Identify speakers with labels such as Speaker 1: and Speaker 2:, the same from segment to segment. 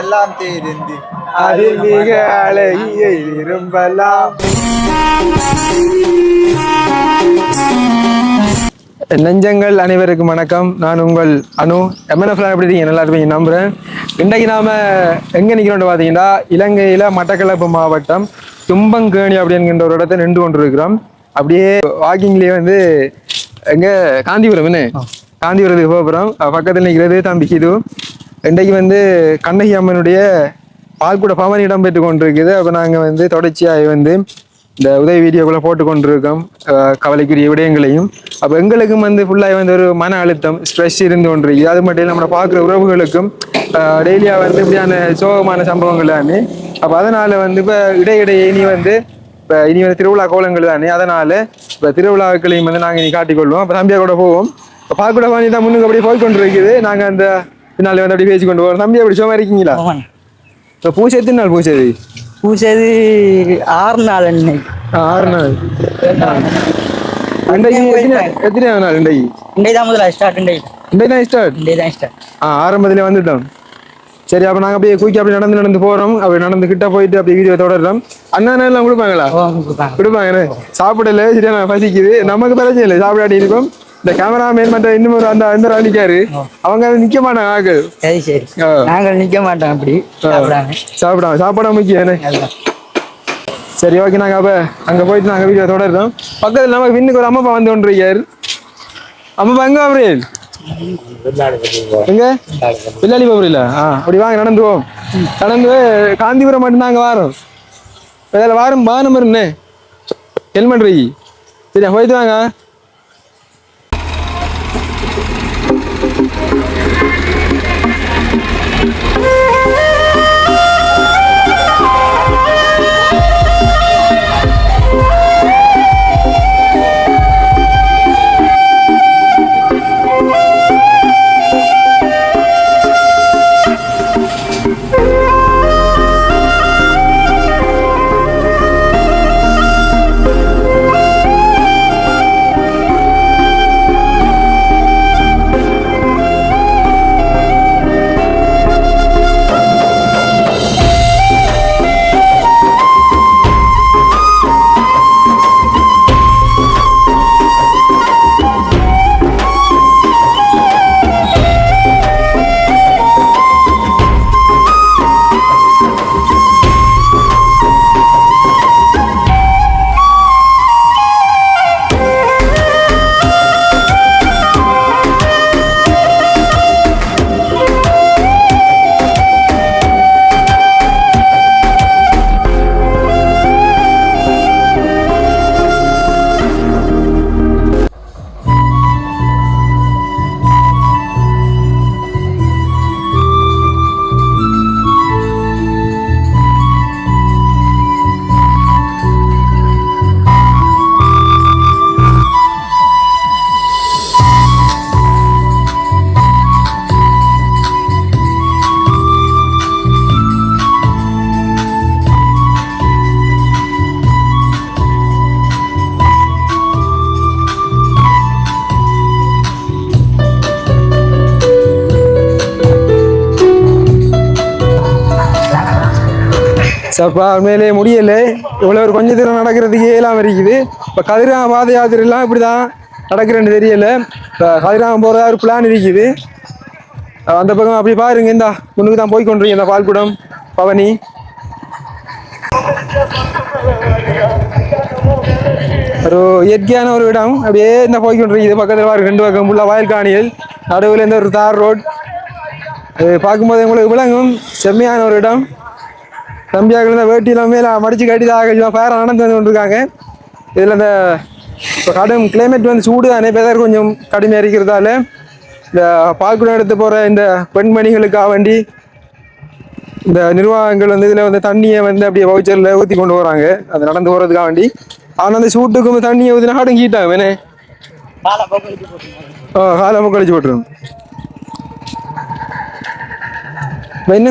Speaker 1: எல்லாம் தெரிந்து
Speaker 2: அதில் மிக அழகிய இரும்பலாம் நெஞ்சங்கள் அனைவருக்கும் வணக்கம். நான் உங்கள் அனு. எம்என்எஃப்ல எப்படி இருக்கீங்க? நல்லா இருப்பீங்க நம்புறேன். இன்றைக்கு நாம எங்க நிக்கிறோம்னு பார்த்தீங்கன்னா இலங்கையில மட்டக்களப்பு மாவட்டம் தும்பங்கேணி அப்படிங்கிற ஒரு இடத்துல நின்று கொண்டு இருக்கிறோம் அப்படியே வாக்கிங்லேயே வந்து எங்க காந்திபுரம் என்ன? காந்திபுரத்துக்கு போகிறோம் பக்கத்தில் நிற்கிறது தம்பி இது இன்றைக்கு வந்து கண்ணகி அம்மனுடைய பால்குட பவன் இடம்பெற்று கொண்டிருக்குது. அப்போ நாங்கள் வந்து தொடர்ச்சியாக வந்து இந்த உதவி வீடியோக்குள்ள போட்டு கொண்டிருக்கோம். கவலைக்குரிய விடயங்களையும். அப்போ எங்களுக்கும் வந்து ஃபுல்லாக வந்து ஒரு மன அழுத்தம் ஸ்ட்ரெஸ் இருந்து கொண்டிருக்கு அது மட்டும் இல்லை நம்மளை பார்க்குற உறவுகளுக்கும் டெய்லியாக வந்து இப்படியான சோகமான சம்பவங்கள் எல்லாமே. அப்போ அதனால் வந்து இப்போ இடையிடையே இனி வந்து இப்போ இனி வந்து திருவிழா கோலங்கள் தானே. அதனால் இப்போ திருவிழாக்களையும் வந்து நாங்கள் இனி காட்டிக்கொள்வோம் அப்போ தம்பியாக கூட போவோம். இப்போ பால்குட வாங்கி தான் முன்னுக்கு அப்படியே போய் இருக்குது நாங்கள் அந்த பின்னாலே வந்து அப்படியே பேசி கொண்டு போகிறோம் தம்பி அப்படி சும்மா இருக்கீங்களா. இப்போ பூசை எத்தனை நாள் பூசை அது?
Speaker 3: பூசது ஆறு நாள் இன்னைக்கு
Speaker 2: ஆ, ஆறு நாள் எத்தனை எத்தனை நாள் இன்றைக்கு?
Speaker 3: இன்றைக்கு தான் முதல்ல ஸ்டார்ட் இன்றைக்கு.
Speaker 2: இன்றைக்கு தான் ஸ்டார்ட்
Speaker 3: இன்றைக்கு தான் ஸ்டார்ட்
Speaker 2: ஆ ஆரம்பத்திலே வந்துட்டோம். சரி அப்போ நாங்கள் அப்படியே குயிக்கி அப்படி நடந்து நடந்து போகிறோம் அப்படி நடந்து கிட்ட போயிட்டு அப்படியே வீடியோ தொடர்றோம். அண்ணா எல்லாம் கொடுப்பாங்களா?
Speaker 3: கொடுப்பாங்க.
Speaker 2: சாப்பிடல சரியா? நான் பசிக்குது. நமக்கு பிரச்சனை இல்லை சாப்பிடாடி இருக்கோம். இந்த கேமராமேன் மற்ற இன்னும் ஒரு அந்த அந்த நிக்காரு அவங்க நிக்க மாட்டாங்க ஆக்கள்.
Speaker 3: சரி சரி. நாங்கள் நிற்க மாட்டோம் அப்படி. சாப்பிடாங்க
Speaker 2: சாப்பிடாம. சாப்பாடு முக்கியம் சரி ஓகே நாங்க அப்ப அங்க போயிட்டு நாங்க வீடியோ தொடர்றோம் பக்கத்துல நமக்கு விண்ணுக்கு ஒரு அம்மாப்பா வந்து கொண்டிருக்காரு. அம்மாப்பா எங்க அவரேல் எங்க? பில்லாளி போகிறீங்களா ஆ அப்படி வாங்க நடந்து போவோம் நடந்து காந்திபுரம் மட்டும் நாங்க வாரோம். இதில் வாரம் வாரம் இருந்தே ஹெல்மெட் வை சரியா போயிட்டு வாங்க. சப்பா மேலே முடியலை. இவ்வளோ ஒரு கொஞ்ச தூரம் நடக்கிறதுக்கு இயலாம இருக்குது. இப்போ கதிராம பாத யாத்திரைலாம் இப்படி தான் நடக்கிறேன்னு தெரியல. இப்போ கதிராமம் போகிறதா ஒரு பிளான் இருக்குது. அந்த பக்கம் அப்படி பாருங்க இந்த முன்னுக்கு தான் போய் கொண்டிருக்கீங்க இந்த பால்குடம். பவனி. ஒரு இயற்கையான ஒரு இடம். அப்படியே இந்த போய் கொண்டிருக்குது பக்கத்தில் பாருங்க ரெண்டு பக்கம் ஃபுல்லாக வயல் காணிகள் நடுவில் இந்த ஒரு தார் ரோட் அது பார்க்கும்போது உங்களுக்கு விளங்கும். செம்மையான ஒரு இடம். தம்பியாக இந்த வேட்டிலாம் மேலே மடிச்சு கட்டி தான் பேர நடந்து வந்து கொண்டிருக்காங்க. இதில் இந்த இப்போ கடும் கிளைமேட் வந்து சூடு தானே வெதர் கொஞ்சம் கடுமையாக இருக்கிறதால இந்த பால்குடம் எடுத்து போகிற இந்த பெண்மணிகளுக்காக வேண்டி இந்த நிர்வாகங்கள் வந்து இதில் வந்து தண்ணியை வந்து அப்படியே வவுச்சரில் ஊற்றி கொண்டு போகிறாங்க அது நடந்து போகிறதுக்காக வேண்டி. ஆனால் அந்த சூட்டுக்கும் தண்ணியை ஊற்றினா கடும் கீட்டாங்க வேணே ஆ காலமாக கழிச்சு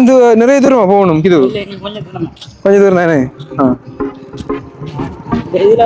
Speaker 2: தூ- நிறைய தூரமா போகணும்
Speaker 3: தூரம்
Speaker 2: கொஞ்சம் தூரம் தானே ஆ
Speaker 3: இதில்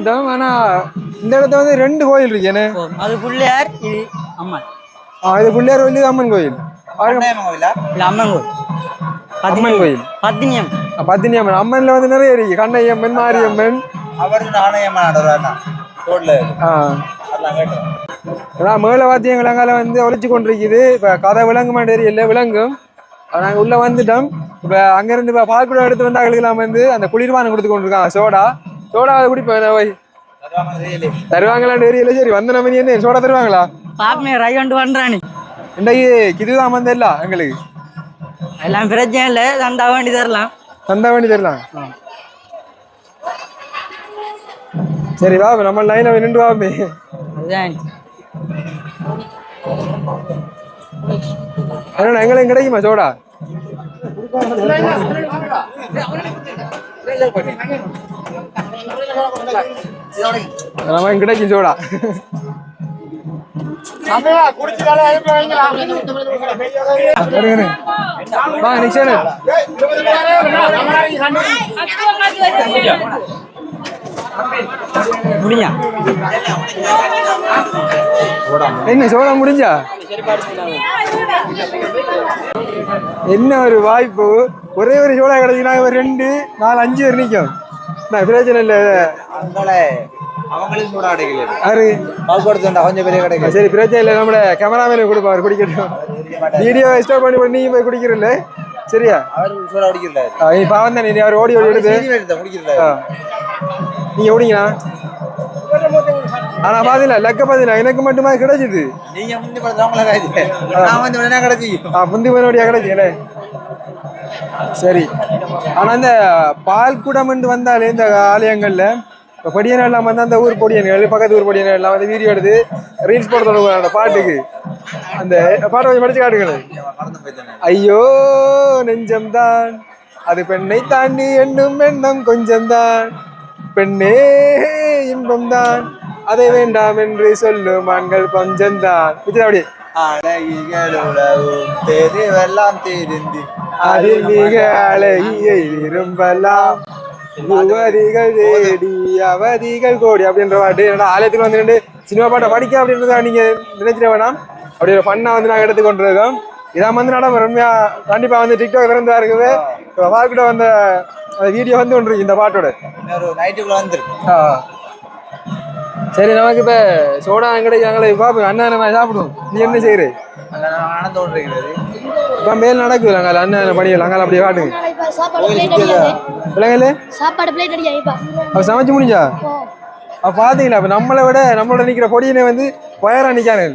Speaker 3: வரலாம்
Speaker 2: ஆ போயிட்டேன் கோயிலுக்குள்ள வந்து சேர்ந்துட்டோம் ஆனா இந்த இடத்துல வந்து ரெண்டு கோயில் இருக்கு. என்ன?
Speaker 3: அது பிள்ளையார் இது அம்மன்.
Speaker 2: ஆ, இது பிள்ளையார் கோயில். இது அம்மன் கோயில்?
Speaker 3: அம்மன் கோயில்.
Speaker 2: அம்மன் கோயில்.
Speaker 3: பத்தினியம்
Speaker 2: ஆ, பத்தினி அம்மன் அம்மன்ல வந்து நிறைய இருக்கு. கண்ணையம்மன் மாரியம்மன்.
Speaker 1: அவருக்கு நாணயமா நடறாருண்ணா ரோட்ல
Speaker 2: ஆ.
Speaker 1: அதெல்லாம் கேட்டேன்.
Speaker 2: அதான் மேல அங்கால வந்து ஒழிச்சு கொண்டிருக்குது. இப்போ கதை விளங்குமா தெரியல விளங்கும். அப்ப நாங்க உள்ள வந்துட்டோம். இப்போ அங்கிருந்து இப்போ பால்குடம் எடுத்து வந்து அவங்களுக்குலாம் வந்து அந்த குளிர்பானம் கொடுத்து கொண்டிருக்காங்க சோடா. சோடா அதை குடிப்பேன் போய் தருவாங்களான்னு தெரியல சரி வந்த நம்ம என்ன சோடா தருவாங்களா
Speaker 3: பாப்பமே ரை கொண்டு பண்றானி
Speaker 2: இன்றைக்கு இதுதான் வந்தல்ல எங்களுக்கு
Speaker 3: எல்லாம் பிரச்சனை இல்லை தந்தா வேண்டி தரலாம்
Speaker 2: தந்தா வேண்டி தரலாம் சரி வா நம்ம லைனை நின்று வாமே
Speaker 3: அதுதான்
Speaker 2: என்னடா எங்களுக்கு கிடைக்குமா சோடா நமக்கு கிடைக்கும் சோடா. வா நிக்ஷன்
Speaker 3: முடிஞ்சா
Speaker 2: என்ன சோடா முடிஞ்சா? என்ன ஒரு வாய்ப்பு? ஒரே ஒரு சோடா கிடைச்சுனா ஒரு ரெண்டு நாலு அஞ்சு பேர் நிற்கும் பிரச்சனை இல்லை.
Speaker 1: கூட
Speaker 2: யாரு?
Speaker 1: பால்கோடத்துண்டா கொஞ்சம் பெரிய
Speaker 2: ஆ,
Speaker 1: கிடைக்கல
Speaker 2: சரி பிரச்சனை இல்லை நம்மள கேமராமேனுக்கு கொடுப்பா அவர் குடிக்கட்டும் வீடியோ ஸ்டாப் பண்ணி பண்ணி போய் குடிக்கிறல்ல? சரியா?
Speaker 1: அவர் சோடா
Speaker 2: நீ பாவம் தானே நீ அவர் ஓடி ஓடி எடுத்து. ஆ. நீங்க ஓடிங்களா ஆனா பாத்தீங்களா? லெக்க பாத்தீங்களா? எனக்கு மட்டுமா கிடைச்சது?
Speaker 1: நீங்க முந்தி படத்துல அவங்கள காய்ச்சி நான் வந்து கிடைச்சி
Speaker 2: ஆ முந்தி மறுபடியா கிடைச்சுங்களே சரி. ஆனா இந்த பால் குடம் வந்தாலே இந்த ஆலயங்கள்ல இப்போ பொடியன் எல்லாம் வந்து அந்த ஊர் பொடியன்கள் பக்கத்து ஊர் பொடியன் எல்லாம் வந்து வீடியோ எடுத்து ரீல்ஸ் போட தொடங்குவாங்க அந்த பாட்டுக்கு. அந்த பாட்டை கொஞ்சம் படிச்சு காட்டுங்களேன். ஐயோ நெஞ்சம்தான். அது பெண்ணை தாண்டி எண்ணும் எண்ணம் கொஞ்சம்தான். பெண்ணே இன்பம்தான். அதை வேண்டாம் என்று சொல்லும் ஆண்கள் கொஞ்சம்தான் புரியுதா அப்படி.
Speaker 1: அழகிகளும் தெரிவெல்லாம் தெரிந்து
Speaker 2: அதில் மிக அழகியை விரும்பலாம். தேடி அவதிகள் கோடி அப்படின்ற பாட்டு. என்னடா ஆலயத்துக்கு வந்து சினிமா பாட்டை படிக்க அப்படின்றத நீங்க நினைச்சிட வேணாம். அப்படி ஒரு ஃபன்னா வந்து நாங்கள் எடுத்து கொண்டிருக்கோம். இதான் வந்து நடம் உண்மையா கண்டிப்பா வந்து டிக்டாக் திறந்தா இருக்குது பார்க்கிட்ட வந்த வீடியோ வந்து ஒன்று இந்த பாட்டோட.
Speaker 1: நைட்டுக்குள்ள வந்துருக்கு.
Speaker 2: சரி நமக்கு இப்ப சோடா கிடைக்காங்களே பாப்பு அண்ணன் நம்ம சாப்பிடுவோம் நீ என்ன செய்யற? இப்ப மேல் நடக்குது அங்கே அண்ணன் படியல? அங்கே அப்படியே காட்டுங்க. பிள்ளைங்களே?
Speaker 4: சாப்பாடு
Speaker 2: சமைச்சு முடிஞ்சா? அப்ப பாத்தீங்களா அப்ப நம்மளை விட நம்மளோட நிக்கிற பொடியனை வந்து வயரா நிக்கானு.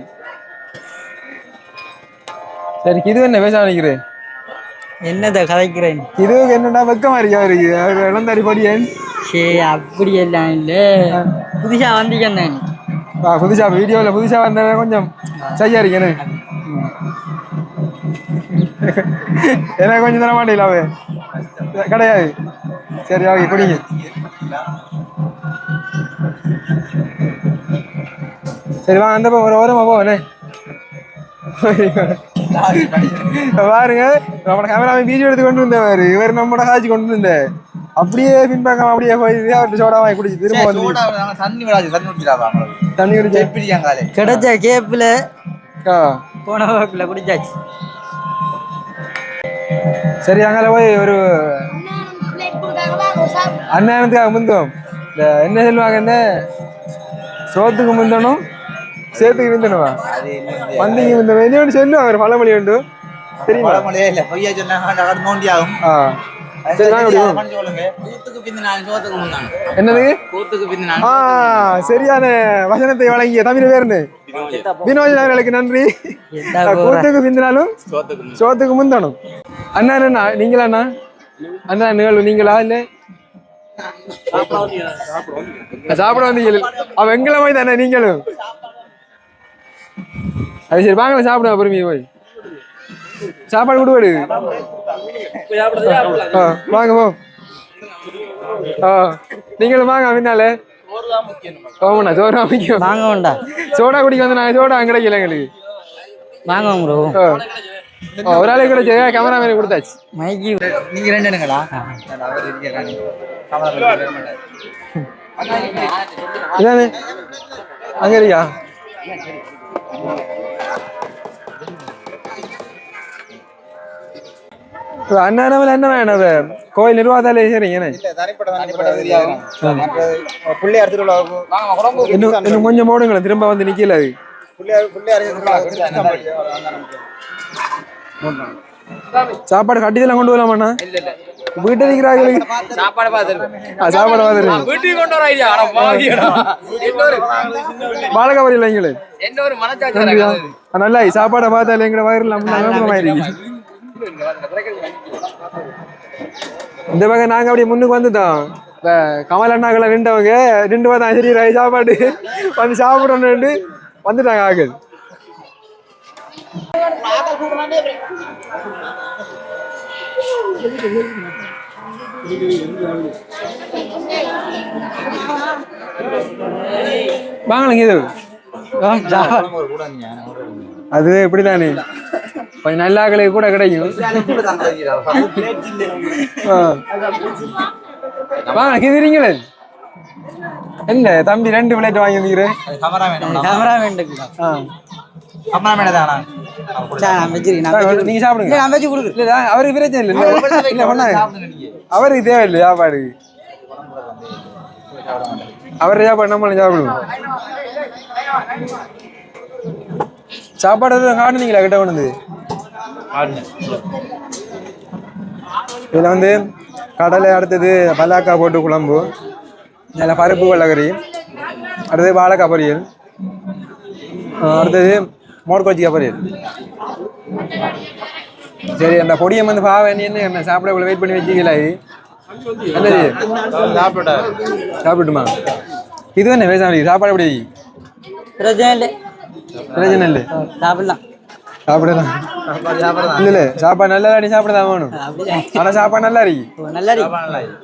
Speaker 2: சரி இது என்ன பேச நிக்கிறேன்
Speaker 3: என்னத கதைக்கிறேன்?
Speaker 2: இதுக்கு என்னடா வெக்கமா இருக்கு அவர் இளந்தாரி பொடியன்
Speaker 3: சரி அப்படி எல்லாம் இல்லை. புதுசா வந்தீங்க நான்.
Speaker 2: புதுசா வீடியோவில் புதுசா வந்த கொஞ்சம் சரியா இருக்கேன்னு எனக்கு கொஞ்சம் தர மாட்டேங்களா கிடையாது. சரி ஓகே குடிங்க. சரி வாங்க அந்த ஒரு ஓரமாக போவனே பாருங்க நம்மளோட கேமராவை வீடியோ எடுத்து கொண்டு வந்தவர் இவர் நம்மளோட காட்சி கொண்டு வந்த அப்படியே பின்பக்கம் அப்படியே போய் அவர்கிட்ட சோடா வாங்கி குடிச்சு திரும்ப வந்து
Speaker 1: தண்ணி விடாது தண்ணி குடிச்சிடாதா
Speaker 2: தண்ணி குடிச்சு?
Speaker 1: எப்படியாங்காலே
Speaker 3: கிடைச்ச கேப்பில்
Speaker 2: ஆ.
Speaker 3: போன வகுப்பில் குடிச்சாச்சு.
Speaker 2: சரி அங்கே போய் ஒரு அன்னதானத்துக்காக முந்தோம். இந்த என்ன சொல்லுவாங்க என்ன? சோத்துக்கு முந்தணும் சேத்துக்கு
Speaker 1: என்ன
Speaker 2: வந்தீங்க முந்தணும் என்ன ஒன்று சொல்லுவாங்க ஒரு பழமொழி உண்டு. தெரியுமா?
Speaker 1: பழமொழியே இல்ல. பொய்யா சொன்னாங்க நோண்டி ஆகும்
Speaker 2: ஆ. என்னது? சரியான வசனத்தை வழங்கிய தமிழ் பேருன்னு வினோஜ் அவர்களுக்கு நன்றி. கூத்துக்கு பிந்தினாலும் சோத்துக்கு முந்தணும். அண்ணா என்ன நீங்களா அண்ணா? அண்ணா நிகழ்வு நீங்களா இல்ல? சாப்பிட வந்தீங்க அவ எங்களை போய் தானே நீங்களும்? அது சரி வாங்கல சாப்பிடுங்க பொறுமையை போய். சாப்பாடு கொடுவாடு வாங்க போ. ஆ நீங்களும் வாங்க பின்னால ஆமாண்ணா சோறா முக்கியம்.
Speaker 3: வாங்க வேண்டா
Speaker 2: சோடா குடிக்க வந்து நாங்கள் சோடா கிடைக்கல எங்களுக்கு.
Speaker 3: வாங்க ப்ரோ
Speaker 2: ஒரு கொடுத்தாச்சு.
Speaker 3: மைக்கி
Speaker 1: நீங்க ரெண்டு இருக்கிறானே கமலா
Speaker 2: இதானே? அங்க இருக்கியா அண்ணாநமல என்ன வேணும்? கோயில் நிர்வாகத்தாலே
Speaker 1: திருவிழாவுக்கு
Speaker 2: இன்னும் கொஞ்சம் போடுங்களேன் திரும்ப வந்து நிக்கல அது சாப்பாடு கட்டிதெல்லாம் கொண்டு வரலாமாண்ணா வீட்டு நிக்கிறாங்க
Speaker 5: சாப்பாடு பார்த்துருக்கோம்
Speaker 2: சாப்பாடு பார்த்துருக்கீங்க
Speaker 5: வீட்டுக்கு கொண்டு வர ஐடியா
Speaker 2: வாழக்கா. ஆ, நல்லா சாப்பாடை பார்த்தாலே வயிறுல ஆயிருக்கு இந்த பக்கம் நாங்க அப்படியே முன்னுக்கு வந்துட்டோம். இப்ப கமல் அண்ணாக்களை நின்றவங்க நின்று பார்த்தா சரி ரை சாப்பாடு வந்து சாப்பிடணும்னு வந்துட்டாங்க ஆக்கள். வாங்கலைங்க இது அது இப்படிதானே? கொஞ்சம் நல்ல ஆக்களுக்கு கூட கிடைக்கும். ஆ. வாங்க கிதிரிங்களே என்ன தம்பி ரெண்டு பிளேட் வாங்கி வந்துக்கிறேன் நீங்க சாப்பிடுங்க. அவருக்கு பிரச்சனை இல்லை. இல்ல பண்ணாங்க அவருக்கு தேவையில்லை சாப்பாடு. அவர் சாப்பாடு நம்மளும் சாப்பிடுவோம். சாப்பாடு எதுவும் காட்டுனீங்களா கிட்ட கொண்டு இதில் வந்து கடலை அடுத்தது பல்லாக்காய் போட்டு குழம்பு நல்ல பருப்பு வெள்ளக்கறி அடுத்தது வாழைக்காய் பொரியல் அடுத்தது மோர் கொச்சிக்காய் பொரியல். சரி அந்த பொடியை வந்து பாவ என்ன என்ன சாப்பிட இவ்வளோ வெயிட் பண்ணி வச்சுக்கல என்னது?
Speaker 1: சாப்பிட்டா
Speaker 2: சாப்பிட்டுமா இது என்ன பேசாம சாப்பாடு எப்படி?
Speaker 3: பிரச்சனை இல்லை.
Speaker 2: பிரச்சனை இல்லை.
Speaker 3: சாப்பிடலாம்.
Speaker 2: சாப்பிடலாம்.
Speaker 1: சாப்பாடு
Speaker 2: இல்ல இல்ல சாப்பாடு நல்லா நீ சாப்பிடதான் வேணும்.
Speaker 3: அப்படியே?
Speaker 2: ஆனா சாப்பாடு நல்லா இருக்கு
Speaker 3: நல்லா இருக்கு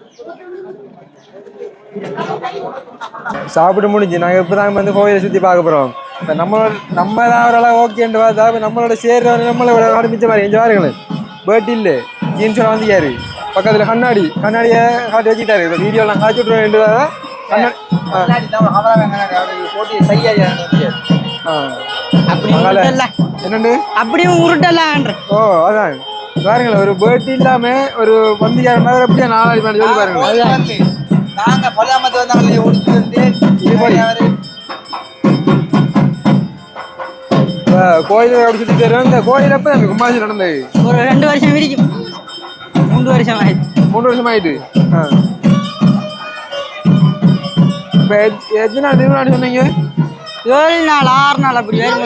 Speaker 2: சாப்பிட்டு முடிஞ்சு நாங்க இப்பதான் வந்து கோயிலை சுத்தி பார்க்க போறோம். நம்மளோட நம்ம தான் ஓரளவு ஓகேன்னு பார்த்தா நம்மளோட சேர்றவங்க நம்மளை விட ஆரம்பிச்ச மாதிரி. எங்க பாருங்களேன் பேர்ட் இல்ல. ஜீன்ஸோட வந்துக்காரு பக்கத்துல கண்ணாடி கண்ணாடியை காட்டி வச்சுட்டாரு இப்ப வீடியோலாம் காய்ச்சி விட்டுருவேன் கண்ணாடி ஆ, என்னண்டு?
Speaker 3: அப்படியும் உருட்டலான்ற.
Speaker 2: ஓ அதான். பாருங்களேன் ஒரு பேர்ட் இல்லாம ஒரு பந்திக்கார மாதிரி அப்படியே நாலாடி பண்ணி சொல்லி பாருங்களேன்.
Speaker 1: நாங்க பல்லாமத்து வந்தாங்களே ஒடிச்சு வந்து.
Speaker 2: மாதிரி. கோயில் அப்படி சுத்தி தருவேன் இந்த கோயில் எப்ப அந்த கும்பாசி நடந்தது?
Speaker 3: ஒரு ரெண்டு வருஷம் வரைக்கும் மூன்று வருஷம் ஆயிடுச்சு.
Speaker 2: மூணு வருஷம் ஆயிட்டு. இப்ப எத்- எத்தனை நாள் திருவிழா சொன்னீங்க?
Speaker 3: ஏழு நாள் ஆறு நாள் அப்படி வரும்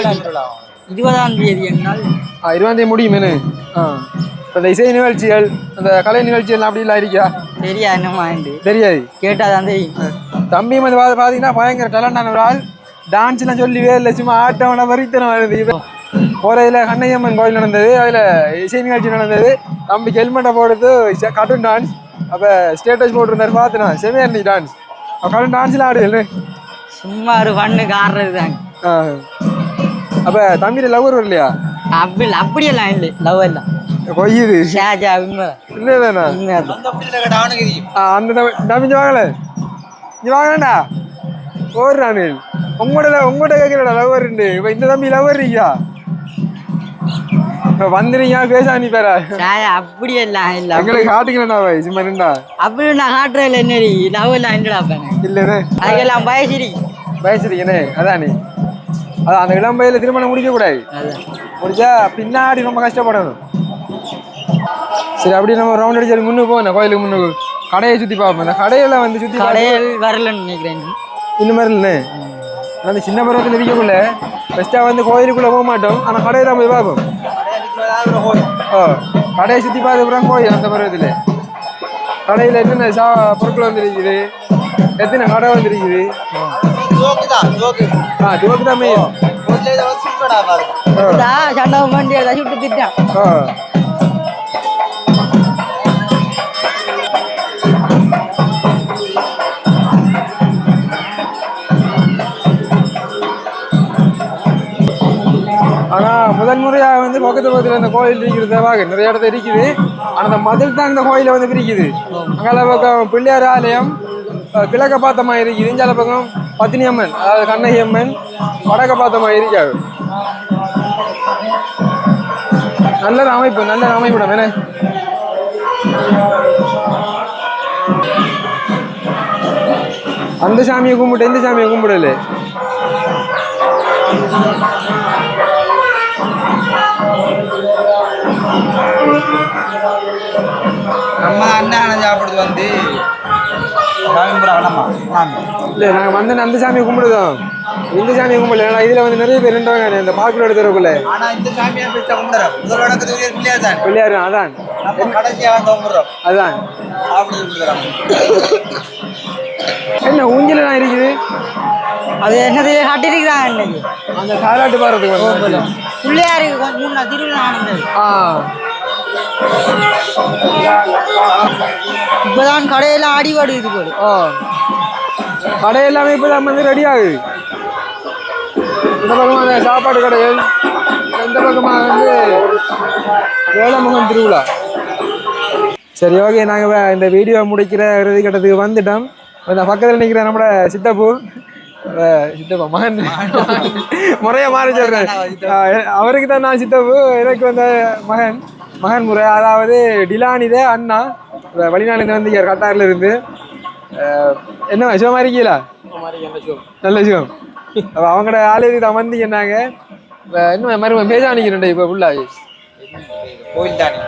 Speaker 3: இருபதாம் தேதி என்ன நாள்
Speaker 2: ஆ இருபதாம் தேதி முடியும் என்ன ஆ. இந்த இசை நிகழ்ச்சிகள் அந்த கலை நிகழ்ச்சிகள் அப்படி எல்லாம் இருக்கா
Speaker 3: தெரியா என்னமாண்டு
Speaker 2: தெரியாது?
Speaker 3: கேட்டா தான் தெரியும்
Speaker 2: தம்பி வந்து பா- பாத்தீங்கன்னா பயங்கர டேலண்டான ஒரு ஆள். டான்ஸ்லாம் சொல்லவே இல்லை சும்மா ஆட்டம் வரித்தனம் வருது இப்போ போகிறதுல கண்ணையம்மன் கோயில் நடந்தது அதில் இசை நிகழ்ச்சி நடந்தது. தம்பிக்கு ஹெல்மெட்டை போடுறது கார்ட்டூன் டான்ஸ் அப்போ ஸ்டேட்டஸ் போட்டிருந்தாரு பார்த்துனா செமையா இருந்துச்சு டான்ஸ் கார்ட்டூன் டான்ஸ்லாம் ஆடுது
Speaker 3: சும்மா ஒரு பண்ணுக்கு ஆடுறது தாங்க
Speaker 2: அப்போ தம்பியில் லவ்வர் வரலையா
Speaker 3: அப்படி அப்படியெல்லாம் இல்லை. லவ் எல்லாம்
Speaker 2: கொய்யுது
Speaker 3: ஷாஜா உண்மை
Speaker 2: இல்லை தானே
Speaker 3: உண்மைதான்
Speaker 1: அந்த
Speaker 2: தம்பி தம்பி வாங்கல. நீ வாங்கடா. ஓடுறானு உங்களோட உங்கள்கிட்ட கேட்கலடா லவ்வர் இப்போ இந்த தம்பி லவ்வர் இருக்கியா இப்போ வந்துருங்க பேச அனுப்பிப்பாரா
Speaker 3: ஷாஜா அப்படியெல்லாம் இல்லை.
Speaker 2: எங்களுக்கு காட்டுங்களா பாய் சும்மா நின்றா.
Speaker 3: அப்படி நான் காட்டுறதில்ல என்னடி? லவ் எல்லாம் என்னடா பண்ண
Speaker 2: இல்லைண்ணே.
Speaker 3: அதுக்கெல்லாம் பயசிரி
Speaker 2: வயசுறீங்கண்ணே அதானே அதான் அந்த இளம் வயதில் திருமணம் முடிக்க கூடாது
Speaker 3: அதான்.
Speaker 2: முடிச்சா பின்னாடி ரொம்ப கஷ்டப்படணும். சரி அப்படி நம்ம ரவுண்ட் அடிச்சு முன்னுக்கு போகணும் கோயிலுக்கு முன்னுக்கு. கடையை சுற்றி பார்ப்போம். இந்த கடையில வந்து சுற்றி
Speaker 3: கடையில் வரலன்னு நினைக்கிறேன்.
Speaker 2: மாதிரி இல்லைண்ணே அந்த சின்ன பருவத்தில் இருக்கக்குள்ள ஃபஸ்ட்டாக வந்து கோயிலுக்குள்ளே போக மாட்டோம். ஆனால் கடையை தான் போய் பார்ப்போம். ஓ கடையை சுற்றி பார்த்த அப்புறம் கோயில் அந்த பருவத்தில். கடையில் என்னென்ன சா பொருட்கள் வந்துருக்குது? எத்தனை கடை வந்துருக்குது?
Speaker 1: ஜோக்கு. தான்
Speaker 2: மெயின்
Speaker 3: சண்டை வண்டி சுட்டு திட்டான்.
Speaker 2: முறையாக வந்து பக்கத்து பக்கத்துல இந்த கோயில் இருக்கிறதாக நிறைய இடத்துல இருக்குது. ஆனா அந்த மதில் தான் இந்த கோயிலை வந்து பிரிக்குது. அங்கால பக்கம் பிள்ளையார் ஆலயம் கிழக்க பார்த்த மாதிரி இருக்குது. இஞ்சால பக்கம் பத்தினி அம்மன் அதாவது கண்ணகி அம்மன் வடக்க பார்த்த இருக்காது நல்ல அமைப்பு நல்ல ஒரு அமைப்பிடம் என்ன? அந்த சாமியை கும்பிட்டு எந்த சாமியை கும்பிடல?
Speaker 1: நம்ம அண்ணன் சாப்பிடுறது வந்து அண்ணம்மா சாமி
Speaker 2: இல்லை நாங்கள் வந்து அந்த சாமியை கும்பிடுதோம் இந்த சாமியை கும்பிடல. ஏன்னா இதில் வந்து நிறைய பேர் ரெண்டாங்க இந்த பார்க்கல எடுத்துறக்குள்ள
Speaker 1: ஆனா இந்த சாமியை போய் கும்பிடுறோம் முதல் வடக்கத்துக்கு பிள்ளையார் தான்.
Speaker 2: பிள்ளையாரு அதான்.
Speaker 1: நம்ம கடைசியா வந்து கும்பிடுறோம்.
Speaker 2: அதான்.
Speaker 1: கும்பிடுறாங்க
Speaker 2: என்ன ஊஞ்சலாம் இருக்குது?
Speaker 3: அது என்னது? கட்டிருக்கிறாங்க இன்னைக்கு
Speaker 2: அந்த பாடுறதுக்கு வந்து
Speaker 3: பிள்ளையாருக்கு கொஞ்சம் முன்ன திருவிழா நடந்தது
Speaker 2: ஆ.
Speaker 3: இப்பதான் கடையெல்லாம் அடிபடுது போல.
Speaker 2: ஓ. கடை எல்லாமே இப்போ தான் வந்து ரெடி ஆகுது. இந்த பக்கமாக சாப்பாடு கடைகள் இந்த பக்கமாக வந்து வேளமுகம் திருவிழா. சரி ஓகே நாங்கள் இந்த வீடியோ முடிக்கிற இறுதி கட்டத்துக்கு வந்துட்டோம். இந்த பக்கத்தில் நிற்கிற நம்மளோட சித்தப்பு சித்தப்பா மகன். முறையை மாறி சொல்கிறேன் அவருக்கு தான் நான் சித்தப்பு எனக்கு வந்த மகன். மகன் முறை அதாவது டிலானிதே அண்ணா. வெளிநாடு வந்து கட்டாரில் இருந்து. என்ன சிவமா இருக்கீங்களா? நல்ல சிவம். அப்ப அவங்களோட ஆளுக்கு தான் வந்தீங்கன்னாங்க இப்ப இன்னும் மறுபடியும் பேஜா நிற்கிறேன் இப்போ ஃபுல்லாக
Speaker 1: கோயில் தானே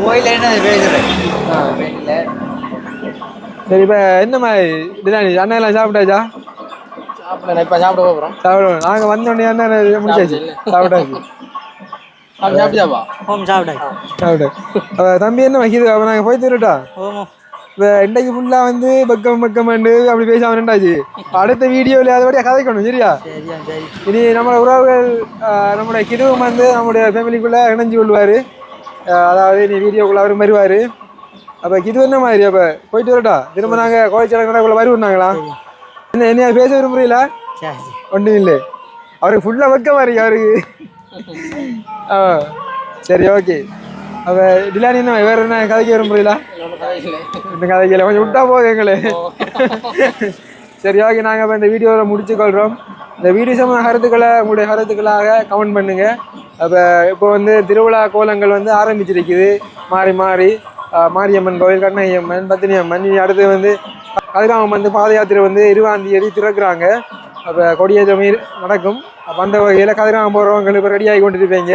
Speaker 1: கோயில் என்ன பேசுறேன்
Speaker 2: சரி இப்போ என்ன மாதிரி டிலானி அண்ணன் எல்லாம் சாப்பிட்டாச்சா?
Speaker 5: சாப்பிட இப்ப சாப்பிட போறோம்.
Speaker 2: சாப்பிடுவோம் நாங்கள் வந்தோடனே அண்ணன் முடிச்சாச்சு. சாப்பிட்டாச்சு.
Speaker 5: சாப்பிட்டாப்பா
Speaker 3: ஓம் சாப்பிட.
Speaker 2: சாப்பிட்டு அப்ப தம்பி என்ன வைக்கிது அப்போ நாங்கள் போய் தருட்டா
Speaker 3: ஓமோ.
Speaker 2: இன்றைக்கு ஃபுல்லாக வந்து பக்கம் பக்கமாண்டு அப்படி பேசாம ரெண்டாச்சு அடுத்த வீடியோவில் அதை வழியாக கதைக்கணும் சரியா?
Speaker 3: சரியா சரி.
Speaker 2: இனி நம்ம உறவுகள் நம்முடைய கிதுவும் வந்து நம்முடைய ஃபேமிலிக்குள்ளே இணைஞ்சு கொள்வார். அதாவது இனி வீடியோக்குள்ளே அவர் வருவார். அப்போ கிது என்ன மாதிரி? அப்போ போயிட்டு வரட்டா? திரும்ப நாங்கள் கோழிச்சாலை கடைக்குள்ளே வருவோம்னாங்களா என்ன என்னையா பேச விரும்புறீங்களா? ஒன்றும் இல்லை. அவருக்கு ஃபுல்லாக வெக்கமாக இருக்கு அவருக்கு. ஆ சரி ஓகே. அப்போ டிலானி என்ன வேறு என்ன வர முடியல இந்த கதைக்கல கொஞ்சம் விட்டா போதும் எங்களே. சரி ஓகே நாங்கள் இப்போ இந்த வீடியோவில் முடிச்சுக்கொள்கிறோம் இந்த வீடியோ சம்மந்த கருத்துக்களை உங்களுடைய கருத்துக்களாக கமெண்ட் பண்ணுங்க. அப்போ இப்போ வந்து திருவிழா கோலங்கள் வந்து ஆரம்பிச்சிருக்குது. மாறி மாறி மாரியம்மன் கோவில் கண்ணகியம்மன் பத்தினி அம்மன் இனி அடுத்து வந்து கதிராமம் வந்து பாத யாத்திரை வந்து இருபதாம் தேதி திறக்கிறாங்க. அப்போ கொடியேற்றம் நடக்கும். அப்போ அந்த வகையில் கதிராம போகிறவங்க இப்போ ரெடியாகி கொண்டிருப்பீங்க.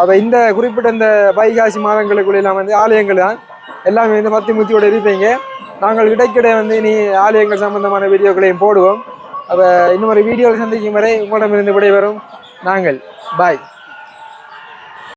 Speaker 2: அப்போ இந்த குறிப்பிட்ட இந்த வைகாசி மாதங்களுக்குள்ள எல்லாம் வந்து ஆலயங்கள் தான். எல்லாமே வந்து பத்தி முத்தியோடு இருப்பீங்க. நாங்கள் இடைக்கிட வந்து இனி ஆலயங்கள் சம்பந்தமான வீடியோக்களையும் போடுவோம். அப்போ இன்னும் ஒரு வீடியோவில் சந்திக்கும் வரை உங்களிடமிருந்து விடைபெறும் நாங்கள். பாய்